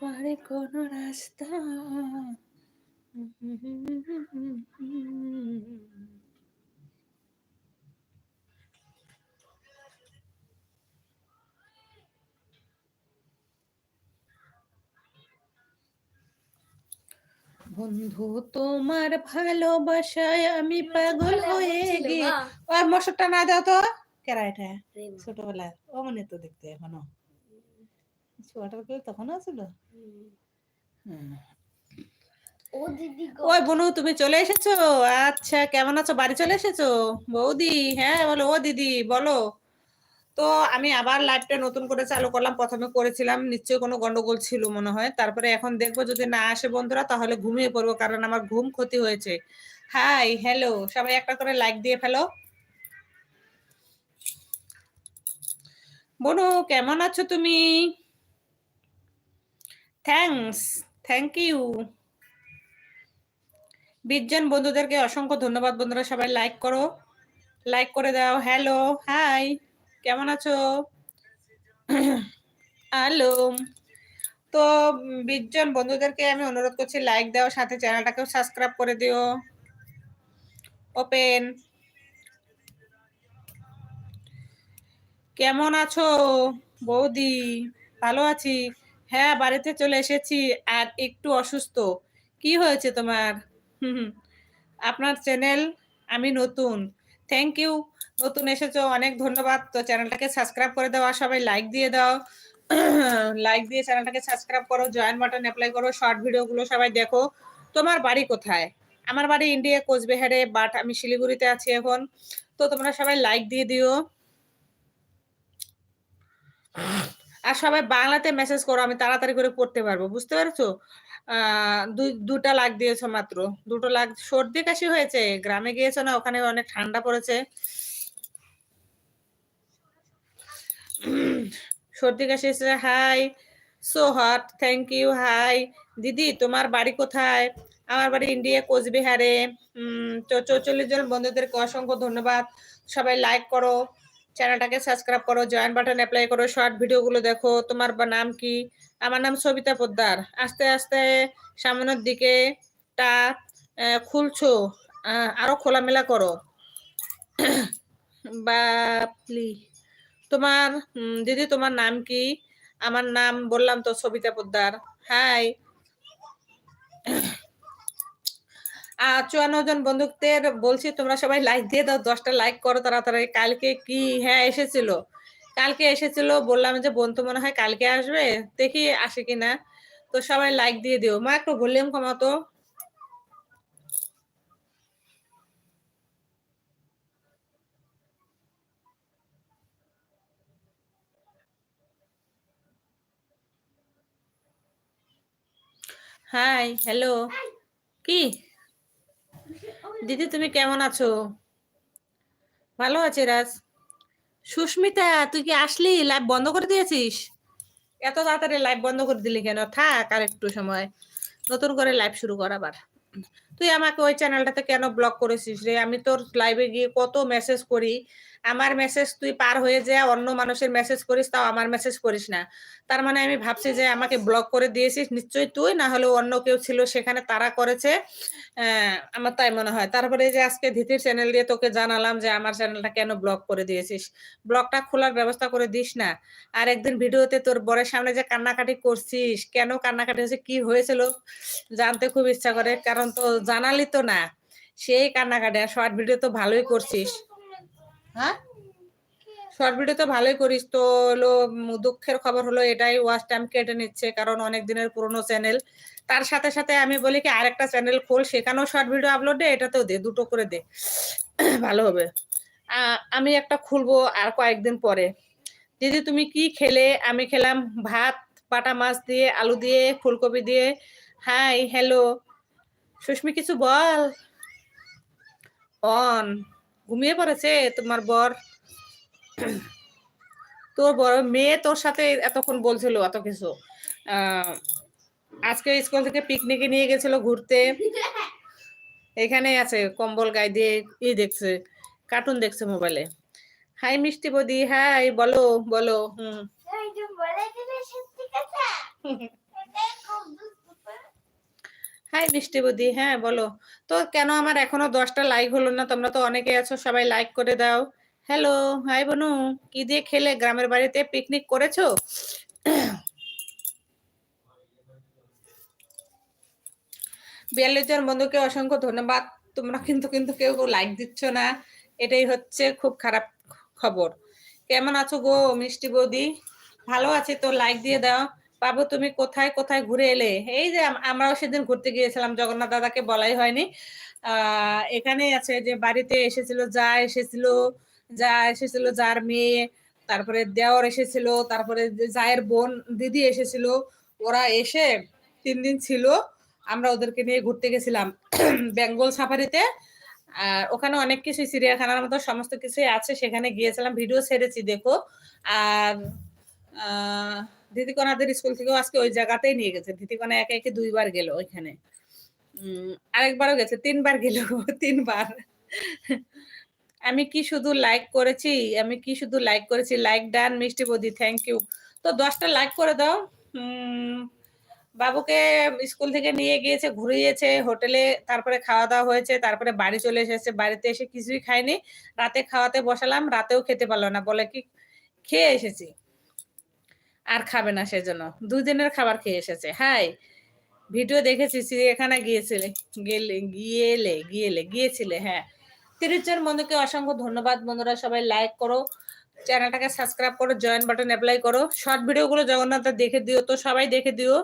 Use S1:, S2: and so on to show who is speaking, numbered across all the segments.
S1: বাড়ি কোন রাস্তা। বন্ধু তোমার ভালোবাসায় আমি পাগল হয়ে গিয়ে আর না দাও তো। কেরা এটা? ছোটবেলায় ও মনে তো দেখতে এখনও। ছোয়াটার করে তখন আছিল
S2: ও দিদি গো।
S1: ওই বনু তুমি চলে এসেছ? আচ্ছা কেমন আছো? বাড়ি চলে এসেছ? বৌদি হ্যাঁ বলো ও দিদি বলো। তো আমি আবার লাইভটা নতুন করে চালু করলাম প্রথমে করেছিলাম নিশ্চয়ই কোনো গন্ডগোল ছিল মনে হয়। তারপরে এখন দেখব যদি না আসে বন্ধুরা তাহলে ঘুমিয়ে পড়ব কারণ আমার ঘুম ক্ষতি হয়েছে। হাই হ্যালো সবাই একটা করে লাইক দিয়ে ফেলো। বনু কেমন আছো তুমি? থ্যাঙ্কস থ্যাংক ইউ বিশজন বন্ধুদেরকে অসংখ্য ধন্যবাদ বন্ধুরা, সবাই লাইক করো। লাইক করে দাও। হ্যালো হাই কেমন আছো? হ্যালো তো বিশজন বন্ধুদেরকে আমি অনুরোধ করছি লাইক দাও, সাথে চ্যানেলটাকেও সাবস্ক্রাইব করে দিও। ওপেন কেমন আছো? বৌদি, ভালো আছি। হ্যাঁ বাড়িতে চলে এসেছি আর একটু অসুস্থ। কি হয়েছে তোমার। আপনার চ্যানেল আমি নতুন। থ্যাংক ইউ নতুন এসেছ, অনেক ধন্যবাদ। তো চ্যানেলটাকে সাবস্ক্রাইব করে দাও আর সবাই লাইক দিয়ে দাও। লাইক দিয়ে চ্যানেলটাকে সাবস্ক্রাইব করো জয়েন বাটন অ্যাপ্লাই করো শর্ট ভিডিওগুলো সবাই দেখো। তোমার বাড়ি কোথায়? আমার বাড়ি ইন্ডিয়া কোচবিহারে বাট আমি শিলিগুড়িতে আছি এখন। তো তোমরা সবাই লাইক দিয়ে দিও। আর সবাই বাংলাতে মেসেজ করো, আমি তাড়াতাড়ি করে পড়তে পারব, বুঝতে পারছ? দুটা লাখ দিয়েছ মাত্র, দুটো লাখ সর্দি কাশি হয়েছে, গ্রামে গিয়েছো না, ওখানে অনেক ঠান্ডা পড়েছে? সর্দি কাশি এসেছে hi so hot thank you hi দিদি, তোমার বাড়ি কোথায়? আমার বাড়ি ইন্ডিয়া, কোচবিহারে চৌচল্লিশ জন বন্ধুদেরকে অসংখ্য ধন্যবাদ, সবাই লাইক করো। চ্যানেলটাকে সাবস্ক্রাইব করো জয়েন বাটন অ্যাপ্লাই করো শর্ট ভিডিওগুলো দেখো। তোমার নাম কি? আমার নাম সবিতা পোদ্দার। আস্তে আস্তে সামনের দিকে টা খুলছো আরও খোলামেলা করো। বাপলি তোমার দিদি, তোমার নাম কি? আমার নাম বললাম তো সবিতা পোদ্দার। হাই চুয়ান্ন জন বন্ধুদের বলছি, তোমরা সবাই লাইক দিয়ে দাও, দশটা লাইক করো তাড়াতাড়ি। কালকে কি? হ্যাঁ এসেছিল। কালকে এসেছিল, বললাম যে, বন্ধু মনে হয় কালকে আসবে, দেখি আসে কিনা তো সবাই লাইক দিয়ে দিও। মা, একটু ভলিউম কমাতো হাই হ্যালো কি? দিদি, তুমি কেমন আছো? ভালো আছে রাজ। সুস্মিতা, তুই কি আসলি? লাইভ বন্ধ করে দিয়েছিস? এত তাড়াতাড়ি লাইভ বন্ধ করে দিলি কেন? থাক, আর একটু সময়। নতুন করে লাইভ শুরু কর আবার। তুই আমাকে ওই চ্যানেলটাতে কেন ব্লক করেছিস রে? আমি তোর লাইভে গিয়ে কত মেসেজ করি। আমার মেসেজ তুই পার হয়ে যা, অন্য মানুষের মেসেজ করিস, তাও আমার মেসেজ করিস না। তার মানে আমি ভাবছি যে আমাকে ব্লক করে দিয়েছিস, নিশ্চয়ই তুই, না হলে অন্য কেউ ছিল সেখানে তারা করেছে। আমার তাই মনে হয়। তারপরে যে আজকে ধীতির চ্যানেল দিয়ে তোকে জানালাম যে আমার চ্যানেলটা কেন ব্লক করে দিয়েছিস। ব্লকটা খোলার ব্যবস্থা করে দিস না। আর একদিন ভিডিওতে তোর বরের সামনে যে কান্নাকাটি করছিস, কেন কান্নাকাটি হয়েছে, কি হয়েছিল, জানতে খুব ইচ্ছা করে। কারণ তো জানালি তো না। সেই কান্নাকাটি, আর শর্ট ভিডিও তো ভালোই করছিস। হ্যাঁ? শর্ট ভিডিও তো ভালোই করিস। তো হলো দুঃখের খবর হলো এটাই ওয়াচ টাইম কেটে নিচ্ছে, কারণ অনেক দিনের পুরনো চ্যানেল তার সাথে সাথে আমি বলি কি, আরেকটা চ্যানেল খোল, সেখানেও শর্ট ভিডিও আপলোড দে, এটাতেও দে, দুটো করে দে। ভালো হবে। আমি একটা খুলবো আর কয়েকদিন পরে। দিদি, তুমি কি খেলে? আমি খেলাম ভাত, বাটা মাছ দিয়ে, আলু দিয়ে, ফুলকপি দিয়ে। হাই হ্যালো সুস্মি, কিছু বল? অন ঘুমিয়ে পড়েছে তোমার বর। তোর বড় মেয়ে তোর সাথে এতক্ষণ বলছিল এত কিছু। আজকে স্কুল থেকে পিকনিকে নিয়ে গেছিল ঘুরতে। এখানে আছে কম্বল গায়ে দিয়ে ই দেখছে কার্টুন দেখছে মোবাইলে হাই মিষ্টি বদি হাই বলো বলো হুম
S2: এই যে বলে দিলে সত্যি কথা এটাই
S1: হাই মিষ্টি বুদ্ধি হ্যাঁ বলো। তো কেন আমার এখনও দশটা লাইক হলো না? তোমরা তো অনেকে আছো, সবাই লাইক করে দাও। হ্যালো হাই বনু, কি দিয়ে খেলে? গ্রামের বাড়িতে পিকনিক করেছ? বিয়াল্লিশ জন বন্ধুকে অসংখ্য ধন্যবাদ। তোমরা কিন্তু কিন্তু কেউ লাইক দিচ্ছ না। এটাই হচ্ছে খুব খারাপ খবর। কেমন আছো গো মিষ্টি বৌদি? ভালো আছে তো লাইক দিয়ে দাও। বাবু তুমি কোথায় কোথায় ঘুরে এলে? এই যে আমরাও সেদিন ঘুরতে গিয়েছিলাম জগন্নাথ দাদাকে বলাই হয়নি। আহ এখানেই আছে যে বাড়িতে এসেছিল যা এসেছিল যা এসেছিল যার মেয়ে তারপরে দেওর এসেছিল তারপরে যে জায়ের বোন দিদি এসেছিল। ওরা এসে তিন দিন ছিল আমরা ওদেরকে নিয়ে ঘুরতে গেছিলাম বেঙ্গল সাফারিতে। আর ওখানে অনেক কিছু চিড়িয়াখানার মতো সমস্ত কিছুই আছে সেখানে গিয়েছিলাম ভিডিও ছেড়েছি দেখো। আর আহ, দিদিকণাদের স্কুল থেকেও আজকে ওই জায়গাতেই নিয়ে গেছে। দিদিকণা একে একে দুইবার গেল ওইখানে। আরেকবারও গেছে, তিনবার গেল, তিনবার। আমি কি শুধু লাইক করেছি, আমি কি শুধু লাইক করেছি? লাইক ডান মিষ্টি বদি থ্যাংক ইউ তো দশটা লাইক করে দাও। বাবুকে স্কুল থেকে নিয়ে গিয়েছে, ঘুরিয়েছে, হোটেলে তারপরে খাওয়া দাওয়া হয়েছে, তারপরে বাড়ি চলে এসেছে। বাড়িতে এসে কিছুই খায়নি। রাতে খাওয়াতে বসালাম, রাতেও খেতে পারল না। বলে কি, খেয়ে এসেছি। আর খাবে না সেজন্য। দুই দিনের খাবার খেয়ে এসেছে। হাই, ভিডিও দেখেছি চিড়িয়াখানা গিয়েছিলে? গেলে, গিয়েলে গিয়েলে, গিয়েছিলে হ্যাঁ। তিরিশ জন বন্ধুকে অসংখ্য ধন্যবাদ। বন্ধুরা, সবাই লাইক করো। চ্যানেলটাকে সাবস্ক্রাইব করো জয়েন বাটন অ্যাপ্লাই করো। শর্ট ভিডিওগুলো জগন্নাথ দেখে দিও তো, সবাই দেখে দিও।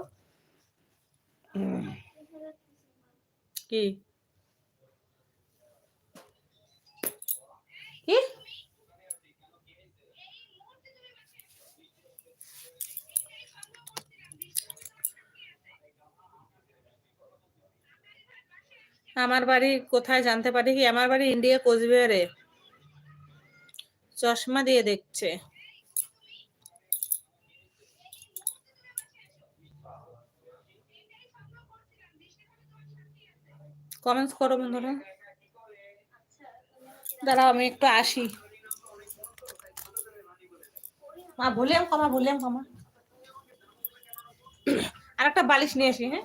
S1: কি কি? আমার বাড়ি কোথায় জানতে পারি কি? আমার বাড়ি ইন্ডিয়া কোচবিহারে। চশমা দিয়ে দেখছে। কমেন্টস করো বন্ধুরা। দাঁড়াও, আমি একটু আসি। মা, ভলিউম কমা ভলিউম কমা। আর একটা বালিশ নিয়ে আসি হ্যাঁ?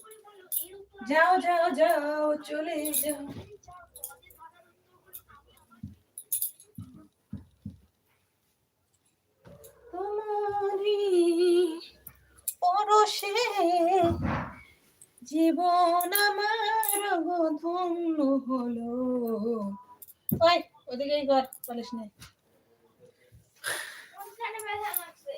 S1: যাও যাও যাও, চলে যাও। পরশে জীবন আমার ধন্য হলো। ওই ওদিকেই কর বলিস না
S2: কোনখানে ব্যথা লাগছে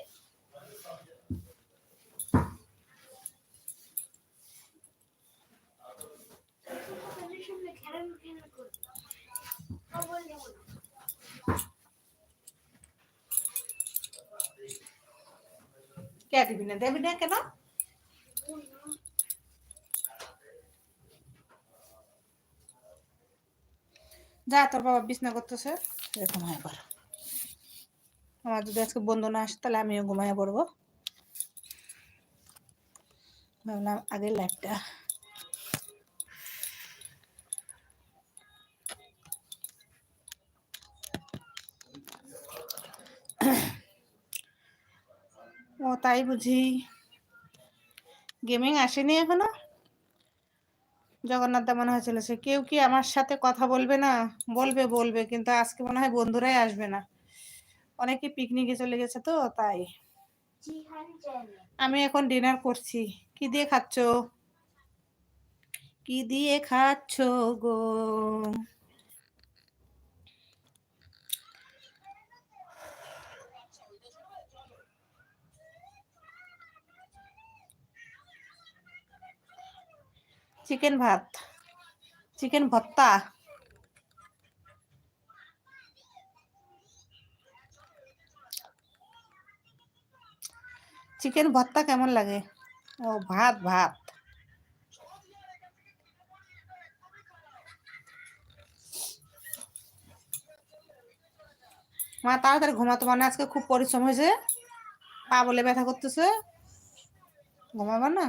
S1: যা, তোর বাবা বিছনা করতেছে। এরকম পর আমার যদি আজকে বন্ধু না আসে, তাহলে আমিও ঘুমায় পড়ব। ভাবলাম আগের লাইফটা ও তাই বুঝি। গেমিং আসেনি এখনও? জগন্নাথ দা মনে হয় চলেছে কেউ কি আমার সাথে কথা বলবে না? বলবে বলবে, কিন্তু আজকে মনে হয় বন্ধুরাই আসবে না। অনেকে পিকনিকে চলে গেছে তো, তাই। আমি এখন ডিনার করছি। কি দিয়ে খাচ্ছ? কি দিয়ে খাচ্ছ গো? চিকেন ভাত। চিকেন ভর্তা। চিকেন ভর্তা কেমন লাগে? ও, ভাত ভাত। মা, তাড়াতাড়ি ঘুমাতো মানে আজকে খুব পরিশ্রম হয়েছে। পা বলে ব্যথা করতেছে। ঘুমাবা না?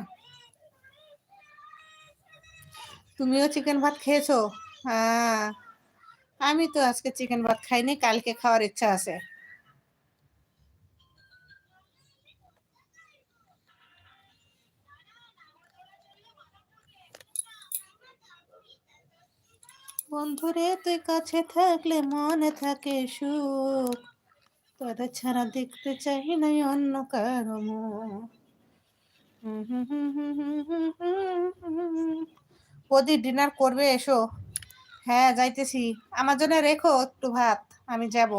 S1: তুমিও চিকেন ভাত খেয়েছো? হ্যাঁ। আমি তো আজকে চিকেন ভাত খাইনি, কালকে খাওয়ার ইচ্ছা আছে। বন্ধুরে, তুই কাছে থাকলে মনে থাকে সুখ। তোরা ছাড়া দেখতে চাই না অন্য কারও মুখ। বৌদি ডিনার করবে, এসো। হ্যাঁ যাইতেছি। আমার জন্য রেখো একটু ভাত, আমি যাব।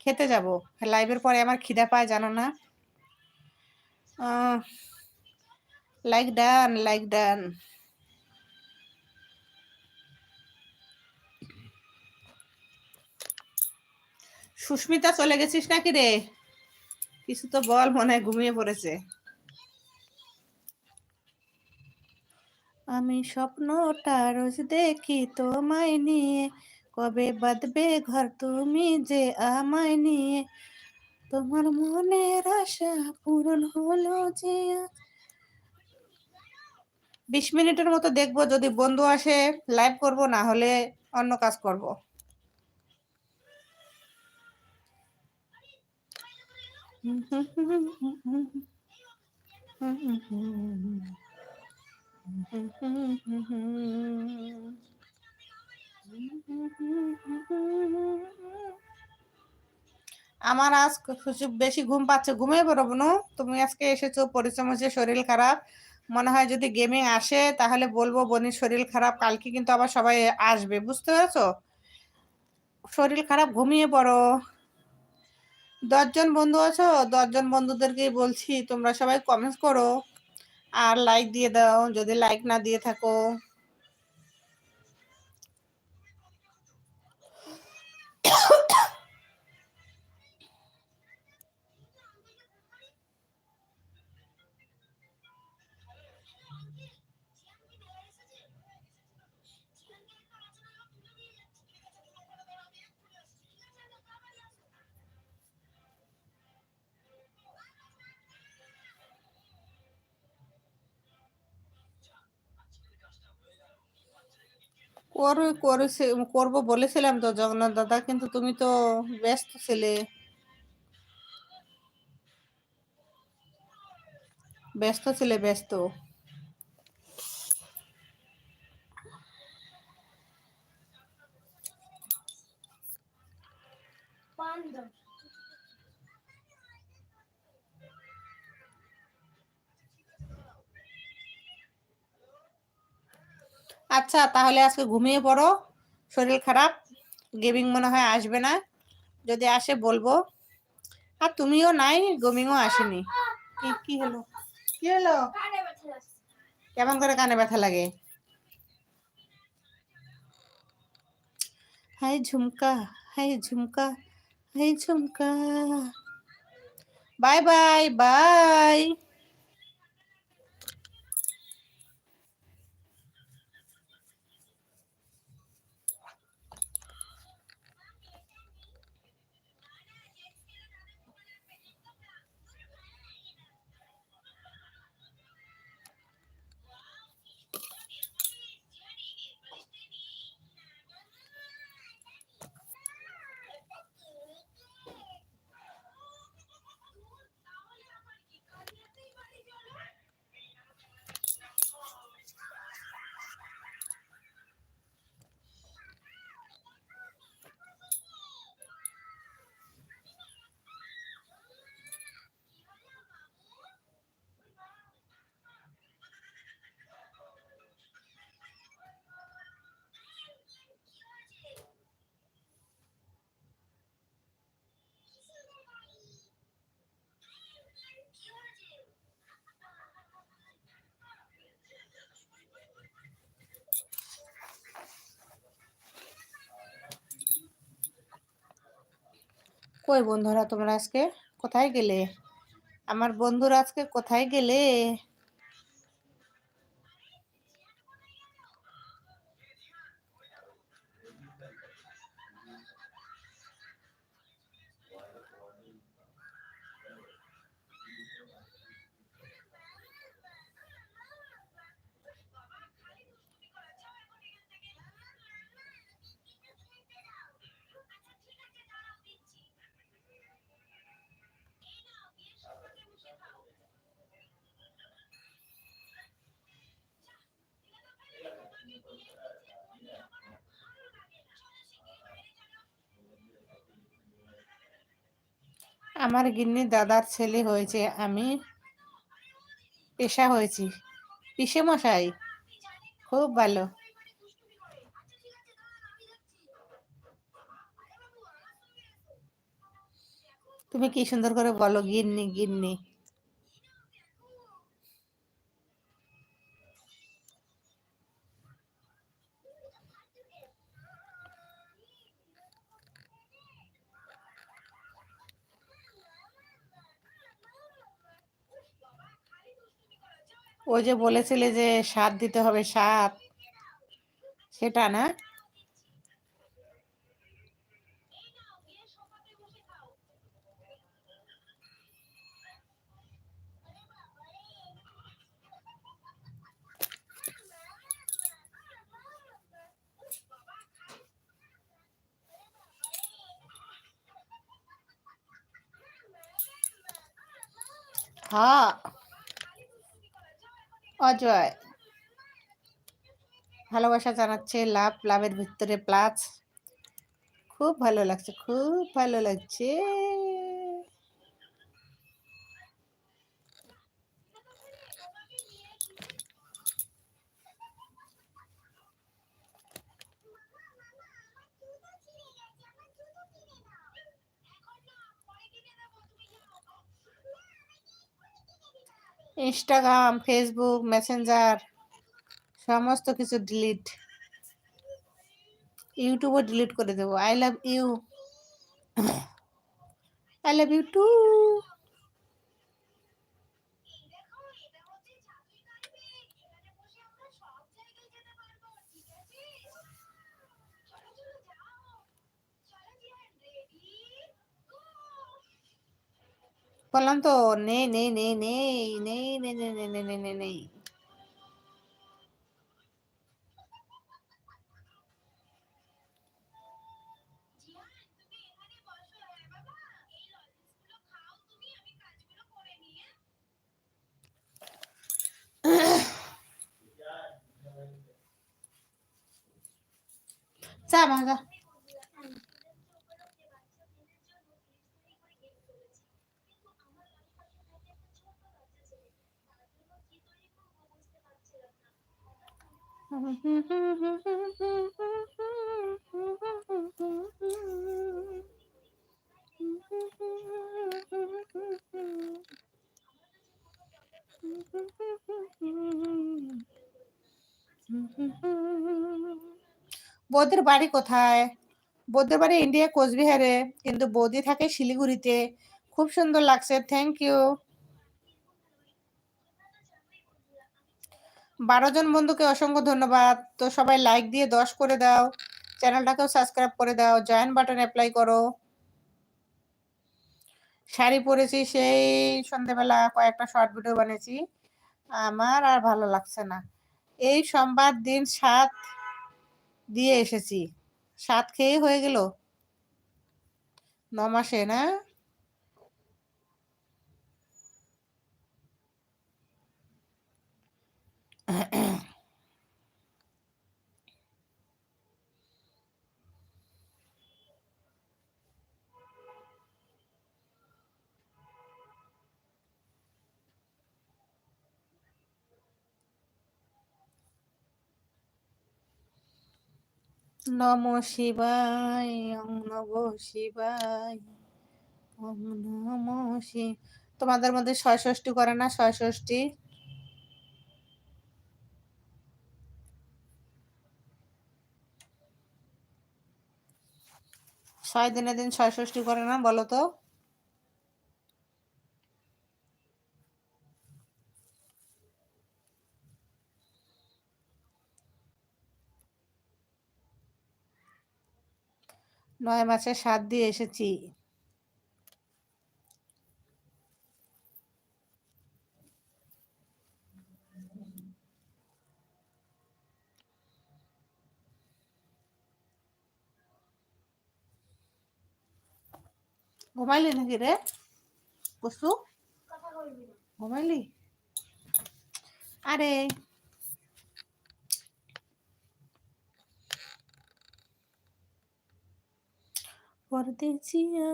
S1: খেতে যাব। লাইভের পরে আমার খিদা পায়, জানো না? Like done like done Susmita, চলে গেছিস নাকি রে? কিছু তো বল, মনে হয় ঘুমিয়ে পড়েছে। আমি স্বপ্নটা রোজ দেখি তোমায় নিয়ে। কবে বাঁধবে ঘর তুমি যে আমায় নিয়ে? তোমার মনের আশা পূরণ হলো যে বিশ মিনিটের মতো দেখব, যদি বন্ধু আসে লাইভ করব, না হলে অন্য কাজ করব। আমার আজ বেশি ঘুম পাচ্ছে। ঘুমিয়ে পড়ব না তুমি আজকে এসেছ, পরিশ্রম হচ্ছে, শরীর খারাপ। মনে হয় যদি গেমিং আসে, তাহলে বলব বোনের শরীর খারাপ। কালকে কিন্তু আবার সবাই আসবে, বুঝতে পেরেছ? শরীর খারাপ, ঘুমিয়ে পড়ো। দশজন বন্ধু আছো? দশজন বন্ধুদেরকেই বলছি, তোমরা সবাই কমেন্টস করো। আর লাইক দিয়ে দাও যদি লাইক না দিয়ে থাকো। করো, করেছে, করব বলেছিলাম তো জগন্নাথ দাদা, কিন্তু তুমি তো ব্যস্ত ছিলে। ব্যস্ত ছিলে, ব্যস্ত। আচ্ছা তাহলে আজকে ঘুমিয়ে পড়ো। শরীর খারাপ, গেমিং মনে হয় আসবে না। যদি আসে বলব। আর তুমিও নাই, গেমিংও আসেনি। কি হলো? কি হলো? কেমন করে কানে ব্যথা লাগে?
S2: হাই ঝুমকা হাই ঝুমকা হাই ঝুমকা। Bye bye bye. কই বন্ধুরা তোমরা আজকে কোথায় গেলে? আমার বন্ধুরা আজকে কোথায় গেলে? আমার গিন্নি দাদার ছেলে হয়েছে, আমি পেশা হয়েছি। পিসে মশাই খুব ভালো। তুমি কি সুন্দর করে বলো, গিন্নি গিন্নি। ও যে বলেছিলে যে সাত দিতে হবে সাত। সেটা না? হ্যাঁ। অজয়। ভালোবাসা জানাচ্ছে লাভ লাভের ভিতরে প্লাস। খুব ভালো লাগছে খুব ভালো লাগছে। ইনস্টাগ্রাম ফেসবুক মেসেঞ্জার সমস্ত কিছু ডিলিট ইউটিউবও ডিলিট করে দেবো। I love you I love you too বললাম তো নেই নেই নেই নেই নেই নেই নেই নেই নেই নেই নেই নেই চা বৌদির বাড়ি কোথায়?
S1: বৌদ্ধর বাড়ি ইন্ডিয়া কোচবিহারে, কিন্তু বৌদি থাকে শিলিগুড়িতে। খুব সুন্দর লাগছে থ্যাংক ইউ বারো জন বন্ধুকে অসংখ্য ধন্যবাদ। তো সবাই লাইক দিয়ে দশ করে দাও। চ্যানেলটাকেও সাবস্ক্রাইব করে দাও। জয়েন বাটন অ্যাপ্লাই করো। শাড়ি পরেছি সেই সন্ধেবেলা কয়েকটা শর্ট ভিডিও বানিয়েছি। আমার আর ভালো লাগছে না। এই সোমবার দিন সাত দিয়ে এসেছি। সাত খেয়ে হয়ে গেল। ন মাসে না? নম শিবায় ওং নম শিবায় নম শি তোমাদের মধ্যে ছয় ষষ্ঠী করে না? ছয় ষষ্ঠী ছয় দিনে দিন ছয় ষষ্ঠী করে না বলো তো? নয় মাসে সাত দিয়ে এসেছি। ঘুমাইলি নাকি রে?
S2: কচু?
S1: ঘুমাইলি? আরে। পরদেশিয়া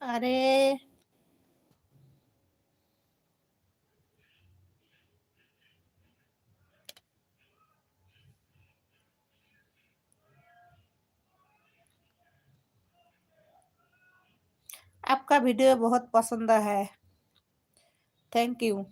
S1: আরে। आपका वीडियो बहुत पसंद है। थैंक यू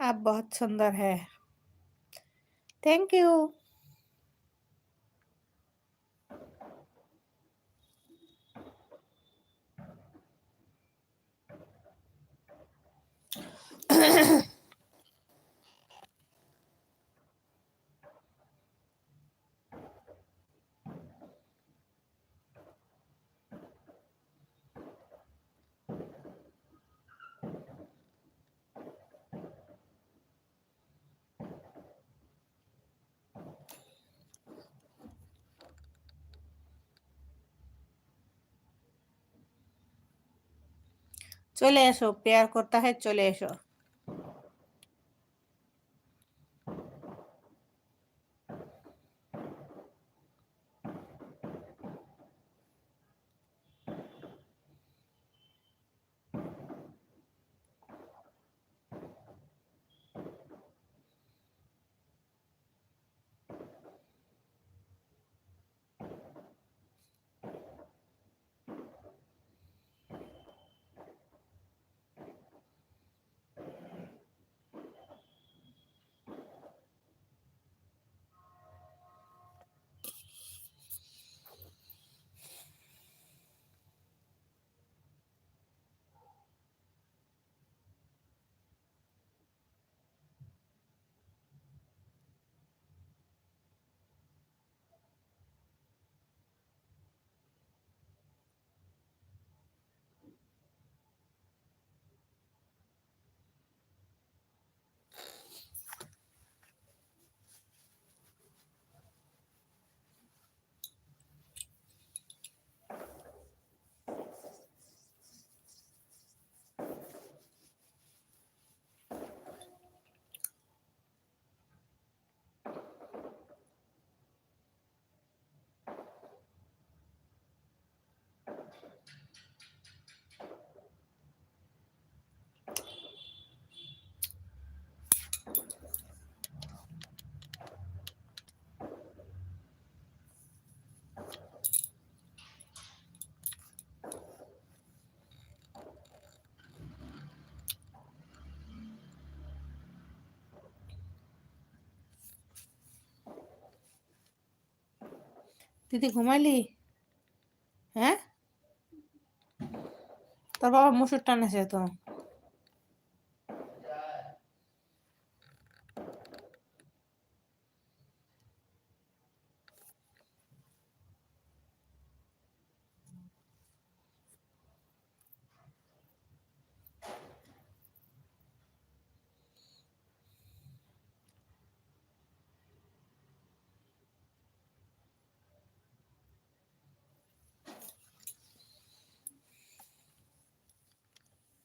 S1: आप बहुत सुंदर है। थैंक यू চলে এসো প্রেয়ার করতে হয় চলে এসো। দিদি ঘুমাইলি হ্যাঁ? তোর বাবা মুসুর টানেছে তো।